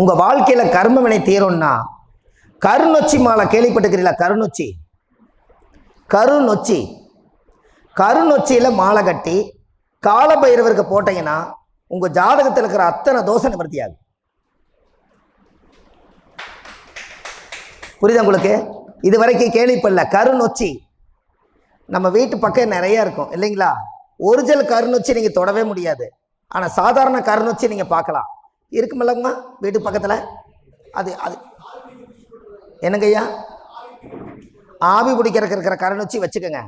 உங்கள் வாழ்க்கையில் கர்ம வினை தீரும்னா? கருணொச்சி மாலை கேள்விப்பட்டுக்கிறீங்களா கருணொச்சி கருணொச்சி கருணொச்சியில் மாலை கட்டி காலபைரவருக்கு போட்டீங்கன்னா உங்கள் ஜாதகத்தில் இருக்கிற அத்தனை தோசை நிவர்த்தி ஆகும் புரியுதா உங்களுக்கு? இது வரைக்கும் கேள்விப்படல. கருணொச்சி நம்ம வீட்டு பக்கம் நிறைய இருக்கும் இல்லைங்களா? ஒரிஜினல் கருணொச்சி நீங்கள் தொடவே முடியாது. ஆனால் சாதாரண கருணொச்சி நீங்கள் பார்க்கலாம். இருக்குமில்லம்மா வீட்டு பக்கத்தில்? அது அது. என்னங்கய்யா ஆவி பிடிக்கிறதுக்கு இருக்கிற கருணுச்சி வச்சுக்கோங்க.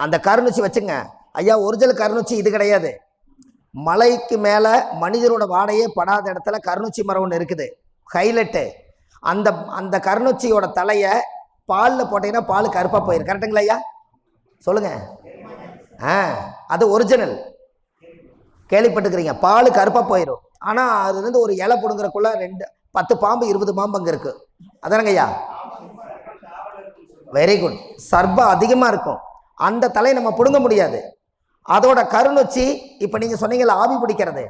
அந்த கருணுச்சி வச்சுங்க ஐயா ஒரிஜினல் கருணுச்சி இது கிடையாது. மலைக்கு மேலே மனிதரோட வாடையே படாத இடத்துல கருணுச்சி மரம் ஒன்று இருக்குது. ஹைலைட்டு அந்த அந்த கருணுச்சியோட தலையை பாலில் போட்டீங்கன்னா பால் கருப்பாக போயிடும் கரெக்டுங்களா ஐயா? சொல்லுங்கள் ஆ அது ஒரிஜினல். கேள்விப்பட்டுக்கிறீங்க பால் கருப்பாக போயிடும் ஆனால் அதுலேருந்து ஒரு இலை பிடுங்குறக்குள்ள ரெண்டு பத்து பாம்பு இருபது பாம்பு அங்கே இருக்குது அதானங்க ஐயா? வெரி குட் சர்பம் அதிகமாக இருக்கும். அந்த தலையை நம்ம பிடுங்க முடியாது. அதோட கருணுச்சி இப்போ நீங்கள் சொன்னீங்கல்ல ஆவி பிடிக்கிறது.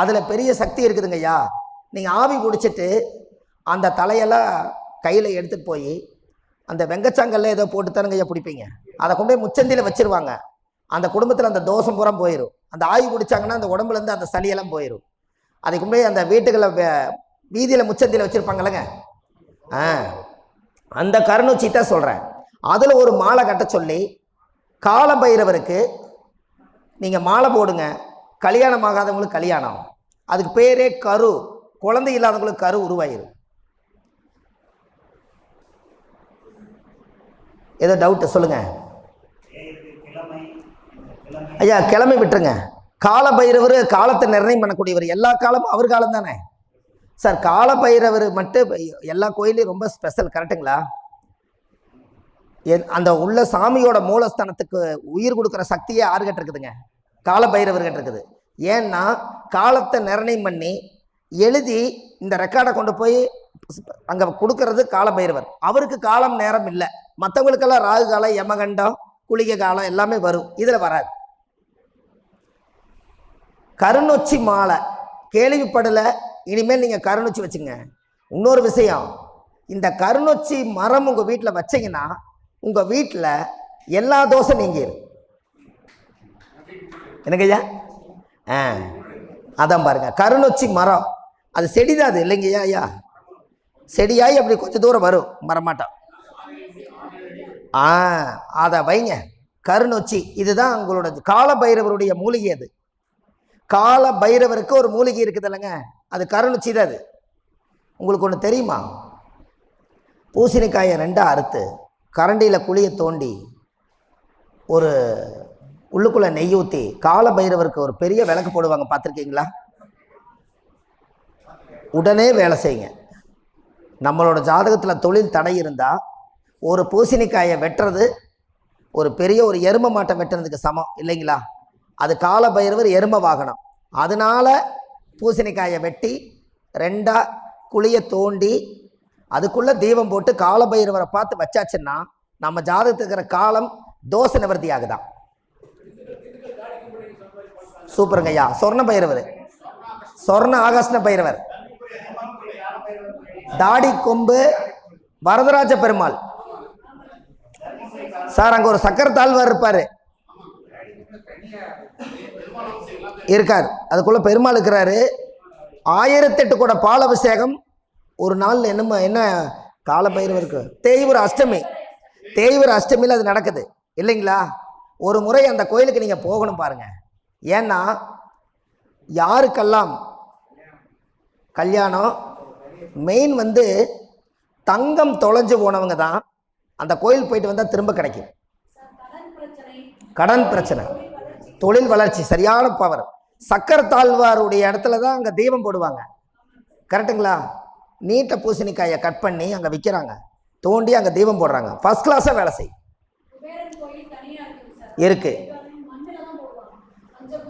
அதில் பெரிய சக்தி இருக்குதுங்க ஐயா. நீங்கள் ஆவி பிடிச்சிட்டு அந்த தலையெல்லாம் கையில் எடுத்துகிட்டு போய் அந்த வெங்கச்சாங்கல்ல ஏதோ போட்டு தானுங்க ஐயா பிடிப்பீங்க. அதை கொண்டு போய் முச்சந்தியில் வச்சிருவாங்க. அந்த குடும்பத்தில் அந்த தோஷம் பூரா போயிடும் அந்த ஆய்வு குடித்தாங்கன்னா அந்த உடம்புலேருந்து அந்த சளியெல்லாம் போயிடும் அதுக்கு முன்னாடி அந்த வீட்டுகளை வீதியில் முச்சந்தியில் வச்சுருப்பாங்கல்லங்க. ஆ அந்த கருணூச்சி தான் சொல்கிறேன் அதில் ஒரு மாலை கட்ட சொல்லி காலம் பைரவருக்கு நீங்கள் மாலை போடுங்க. கல்யாணம் ஆகாதவங்களுக்கு கல்யாணம் அதுக்கு பேரே கரு. குழந்தை இல்லாதவங்களுக்கு கரு உருவாயிரும் ஏதோ டவுட்டு சொல்லுங்கள் ஐயா கிளம்பி விட்டுருங்க. கால பைரவர் காலத்தை நிர்ணயம் பண்ணக்கூடியவர். எல்லா காலமும் அவர் காலம் தானே? சார் கால பைரவர் மட்டும் எல்லா கோயிலையும் ரொம்ப ஸ்பெஷல் கரெக்டுங்களா என் அந்த உள்ள சாமியோட மூலஸ்தானத்துக்கு உயிர் கொடுக்குற சக்தியே யாருக்கிட்ட இருக்குதுங்க? கால பைரவர்கிட்ட இருக்குது. ஏன்னா காலத்தை நிர்ணயம் பண்ணி எழுதி இந்த ரெக்கார்டை கொண்டு போய் அங்கே கொடுக்கறது கால பைரவர் அவருக்கு காலம் நேரம் இல்லை. மற்றவங்களுக்கெல்லாம் ராகு காலம் யமகண்டம் குளிகை காலம் எல்லாமே வரும். இதில் வராது. கருணொச்சி மாலை. கேள்விப்படலை. இனிமேல் நீங்கள் கருணொச்சி வச்சுங்க. இன்னொரு விஷயம். இந்த கருணொச்சி மரம் உங்கள் வீட்டில் வச்சீங்கன்னா உங்கள் வீட்டில் எல்லா தோசை நீங்கிரு எனக்கு ஐயா? ஆ. அதான் பாருங்கள் கருணொச்சி மரம். அது செடி தான் அது. இல்லைங்கய்யா ஐயா செடியாகி அப்படி கொஞ்சம் தூரம் வரும். மரமாட்டம் ஆ அதை வைங்க. கருணொச்சி இதுதான் உங்களோட கால பைரவருடைய மூலிகை அது. கால பைரவருக்கு ஒரு மூலிகை இருக்குது இல்லைங்க அது கருணொச்சி தான் அது. உங்களுக்கு ஒன்று தெரியுமா? பூசணிக்காயை ரெண்டாக அறுத்து கரண்டியில் குழியை தோண்டி ஒரு உள்ளுக்குள்ளே நெய் ஊற்றி கால பைரவருக்கு ஒரு பெரிய விளக்கு போடுவாங்க பார்த்துருக்கீங்களா? உடனே வேலை செய்யுங்க. நம்மளோட ஜாதகத்தில் தொழில் தடை இருந்தால் ஒரு பூசணிக்காயை வெட்டுறது ஒரு பெரிய ஒரு எரும மாட்டை வெட்டுறதுக்கு சமம் இல்லைங்களா? அது கால பைரவர் எரும வாகனம். அதனால பூசணிக்காயை வெட்டி ரெண்டாக குழியை தோண்டி அதுக்குள்ளே தீபம் போட்டு கால பைரவரை பார்த்து வச்சாச்சுன்னா நம்ம ஜாதகத்துக்கு இருக்கிற காலம் தோச நிவர்த்தி ஆகுதான். சூப்பருங்க ஐயா. சொர்ண பைரவர். சொர்ண ஆகாஷ்ண பைரவர். தாடி கொம்பு வரதராஜ பெருமாள். சார் அங்கே ஒரு சக்கர தாழ்வார் இருப்பார். இருக்கார். அதுக்குள்ளே பெருமாள் இருக்கிறாரு. ஆயிரத்தெட்டு கூட பால் அபிஷேகம் ஒரு நாள் என்னமோ என்ன கால இருக்கு? தேய்வர அஷ்டமி. தேய்வூர் அஷ்டமியில் அது நடக்குது. இல்லைங்களா? ஒரு முறை அந்த கோயிலுக்கு நீங்கள் போகணும் பாருங்கள் ஏன்னா யாருக்கெல்லாம் கல்யாணம் மெயின் வந்து தங்கம் தொலைஞ்சு போனவங்க தான் அந்த கோயில் போயிட்டு வந்தால் திரும்ப கிடைக்கும். கடன் பிரச்சனை. தொழில் வளர்ச்சி சரியான பவர் சக்கர தாழ்வாருடைய இடத்துல தான் அங்கே தீபம் போடுவாங்க. கரெக்டுங்களா? நீட்டை பூசணிக்காயை கட் பண்ணி அங்கே விற்கிறாங்க தோண்டி அங்கே தீபம் போடுறாங்க. ஃபஸ்ட் கிளாஸாக வேலை செய். இருக்குது